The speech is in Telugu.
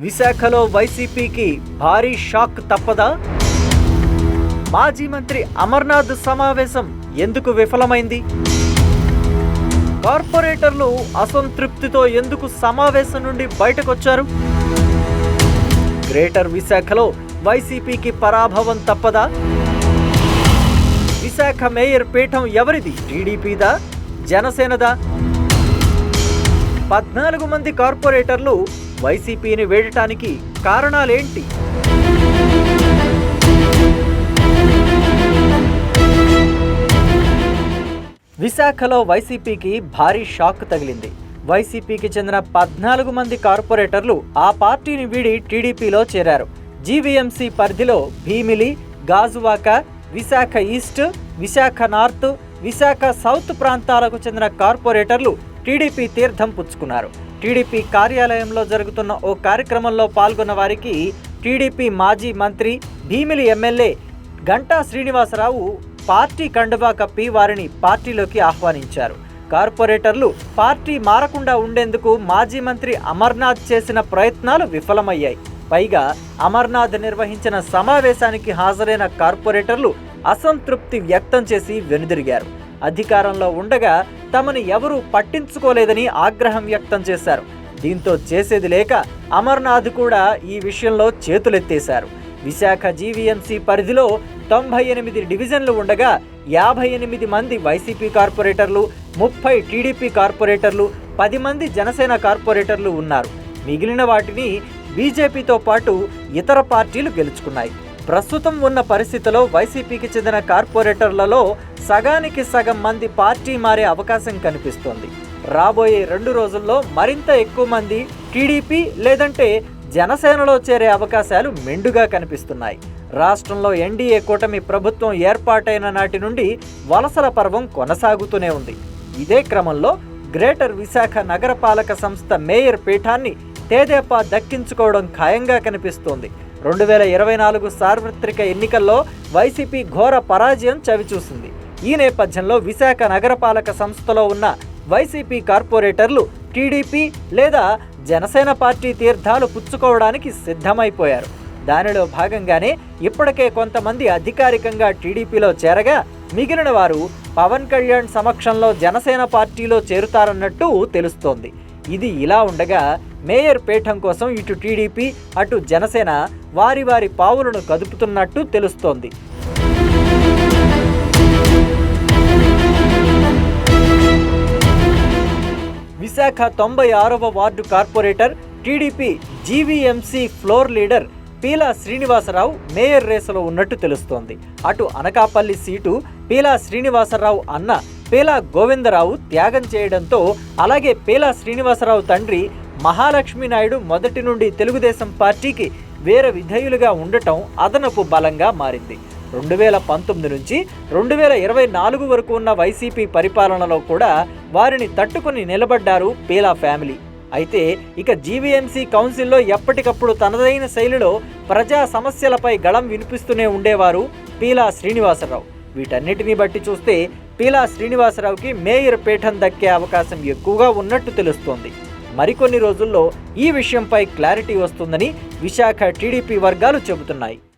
విశాఖలో వైసీపీకి భారీ షాక్ తప్పదా? మాజీ మంత్రి అమర్నాథ్ సమావేశం ఎందుకు విఫలమైంది? కార్పొరేటర్లు అసంతృప్తితో ఎందుకు సమావేశం నుండి బయటకొచ్చారు? గ్రేటర్ విశాఖలో వైసీపీకి పరాభవం తప్పదా? విశాఖ మేయర్ పీఠం ఎవరిది? టీడీపీదా? జనసేనదా? పద్నాలుగు మంది కార్పొరేటర్లు వైసీపీని వేడటానికి కారణాలేంటి? విశాఖలో వైసీపీకి భారీ షాక్ తగిలింది. వైసీపీకి చెందిన పద్నాలుగు మంది కార్పొరేటర్లు ఆ పార్టీని వీడి టీడీపీలో చేరారు. జీవీఎంసీ పరిధిలో Bheemili Gajuwaka Visakha east Visakha north Visakha south ప్రాంతాలకు చెందిన కార్పొరేటర్లు టీడీపీ తీర్థం పుచ్చుకున్నారు. టీడీపీ కార్యాలయంలో జరుగుతున్న ఓ కార్యక్రమంలో పాల్గొన్న వారికి టీడీపీ మాజీ మంత్రి భీమిలి ఎమ్మెల్యే గంటా శ్రీనివాసరావు పార్టీ కండువా కప్పి వారిని పార్టీలోకి ఆహ్వానించారు. కార్పొరేటర్లు పార్టీ మారకుండా ఉండేందుకు మాజీ మంత్రి అమర్నాథ్ చేసిన ప్రయత్నాలు విఫలమయ్యాయి. పైగా అమర్నాథ్ నిర్వహించిన సమావేశానికి హాజరైన కార్పొరేటర్లు అసంతృప్తి వ్యక్తం చేసి వెనుదిరిగారు. అధికారంలో ఉండగా తమను ఎవరూ పట్టించుకోలేదని ఆగ్రహం వ్యక్తం చేశారు. దీంతో చేసేది లేక అమర్నాథ్ కూడా ఈ విషయంలో చేతులెత్తేశారు. విశాఖ జీవీఎంసీ పరిధిలో తొంభై ఎనిమిది డివిజన్లు ఉండగా యాభై ఎనిమిది మంది వైసీపీ కార్పొరేటర్లు ముప్పై టీడీపీ కార్పొరేటర్లు పది మంది జనసేన కార్పొరేటర్లు ఉన్నారు. మిగిలిన వాటిని బీజేపీతో పాటు ఇతర పార్టీలు గెలుచుకున్నాయి. ప్రస్తుతం ఉన్న పరిస్థితిలో వైసీపీకి చెందిన కార్పొరేటర్లలో సగానికి సగం మంది పార్టీ మారే అవకాశం కనిపిస్తోంది. రాబోయే రెండు రోజుల్లో మరింత ఎక్కువ మంది టీడీపీ లేదంటే జనసేనలో చేరే అవకాశాలు మెండుగా కనిపిస్తున్నాయి. రాష్ట్రంలో ఎన్డీఏ కూటమి ప్రభుత్వం ఏర్పాటైన నాటి నుండి వలసల పర్వం కొనసాగుతూనే ఉంది. ఇదే క్రమంలో గ్రేటర్ విశాఖ నగరపాలక సంస్థ మేయర్ పీఠాన్ని తేదేపా దక్కించుకోవడం ఖాయంగా కనిపిస్తోంది. రెండు వేల ఇరవై నాలుగు సార్వత్రిక ఎన్నికల్లో వైసీపీ ఘోర పరాజయం చవిచూసింది. ఈ నేపథ్యంలో విశాఖ నగరపాలక సంస్థలో ఉన్న వైసీపీ కార్పొరేటర్లు టీడీపీ లేదా జనసేన పార్టీ తీర్థాలు పుచ్చుకోవడానికి సిద్ధమైపోయారు. దానిలో భాగంగానే ఇప్పటికే కొంతమంది అధికారికంగా టీడీపీలో చేరగా మిగిలిన వారు పవన్ కళ్యాణ్ సమక్షంలో జనసేన పార్టీలో చేరుతారన్నట్టు తెలుస్తోంది. ఇది ఇలా ఉండగా మేయర్ పీఠం కోసం ఇటు టీడీపీ అటు జనసేన వారి వారి పావులను కదుపుతున్నట్టు తెలుస్తోంది. విశాఖ తొంభై ఆరవ ward corporator TDP GVMC floor leader Peela Srinivasarao mayor రేసులో ఉన్నట్టు తెలుస్తోంది. అటు అనకాపల్లి సీటు పీలా శ్రీనివాసరావు అన్న పీలా గోవిందరావు త్యాగం చేయడంతో అలాగే పీలా శ్రీనివాసరావు తండ్రి మహాలక్ష్మి నాయుడు మొదటి నుండి తెలుగుదేశం పార్టీకి వేరే విధేయులుగా ఉండటం అదనపు బలంగా మారింది. రెండు వేల పంతొమ్మిది నుంచి రెండు వేల ఇరవై నాలుగు వరకు ఉన్న వైసీపీ పరిపాలనలో కూడా వారిని తట్టుకుని నిలబడ్డారు పీలా ఫ్యామిలీ. అయితే ఇక జీవీఎంసీ కౌన్సిల్లో ఎప్పటికప్పుడు తనదైన శైలిలో ప్రజా సమస్యలపై గళం వినిపిస్తూనే ఉండేవారు పీలా శ్రీనివాసరావు. వీటన్నిటిని బట్టి చూస్తే పీలా శ్రీనివాసరావుకి మేయర్ పీఠం దక్కే అవకాశం ఎక్కువగా ఉన్నట్టు తెలుస్తోంది. మరికొన్ని రోజుల్లో ఈ విషయంపై క్లారిటీ వస్తుందని విశాఖ టీడీపీ వర్గాలు చెబుతున్నాయి.